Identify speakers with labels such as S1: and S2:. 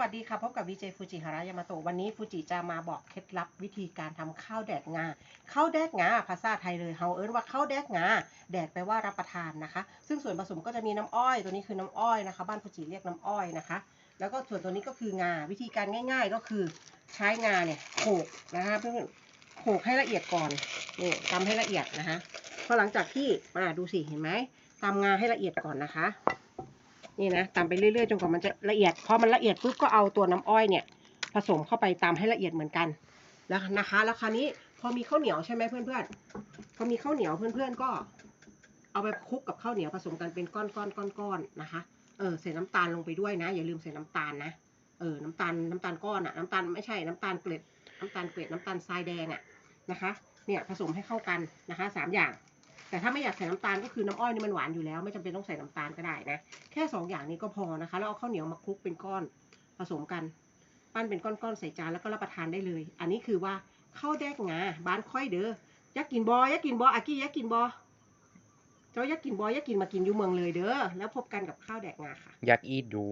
S1: วัสดีค่ะ พบกับวีเจฟูจิฮารายามาโตวันนี้ฟูจิจะมาบอกเคล็ดลับวิธีการทำข้าวแดกงาข้าวแดกงาภาษาไทยเลยเฮาเอิ้นว่าข้าวแดกงาแดกแปลว่ารับประทานนะคะ ซึ่งส่วนผสมก็จะมีน้ำอ้อย ตัวนี้คือน้ำอ้อยนะคะ บ้านฟูจิเรียกน้ำอ้อยนะคะ แล้วก็ส่วนตัวนี้ก็คืองาวิธีการง่าย ๆ ก็คือใช้งาเนี่ยโขกนะคะเพื่อนโขกให้ละเอียดก่อนนี่ตำให้ละเอียดนะคะพอหลังจากที่มาดูสิเห็นไหมตำงาให้ละเอียดก่อนนะคะ นี่นะตำไปเรื่อยๆจนกว่ามันจะละเอียดพอมันละเอียดปุ๊บก็เอาตัวน้ำอ้อยเนี่ย ผสมเข้าไปตำให้ละเอียดเหมือนกันแล้วนะคะ แล้วคราวนี้พอมีข้าวเหนียวใช่ไหมเพื่อนๆพอมีข้าวเหนียวเพื่อนๆก็ เอาไปคลุกกับข้าวเหนียวผสมกันเป็นก้อนๆก้อนๆนะคะ เออใส่น้ำตาลลงไปด้วยนะ อย่าลืมใส่น้ำตาลนะเออน้ำตาลน้ำตาลก้อนอะน้ำตาลไม่ใช่น้ำตาลเกล็ดน้ำตาลเกล็ดน้ำตาลทรายแดงอะนะคะ เนี่ยผสมให้เข้ากันนะคะสามอย่าง แต่ถ้าไม่อยากใส่น้ำตาลก็คือน้ำอ้อยนี่มันหวานอยู่แล้ว ไม่จำเป็นต้องใส่น้ำตาลก็ได้นะ แค่สองอย่างนี้ก็พอนะคะ แล้วเอาข้าวเหนียวมาคลุกเป็นก้อนผสมกัน ปั้นเป็นก้อนๆใส่จานแล้วก็รับประทานได้เลย อันนี้คือว่าข้าวแดกงาบ้านค่อยเด้ออยากกินบอยากกินบออากี้อยากกินบอเจ้าอยากกินบอยากกินมากินอยู่เมืองเลยเด้อแล้วพบกันกับข้าวแดกงาค่ะ
S2: อยากอีทดู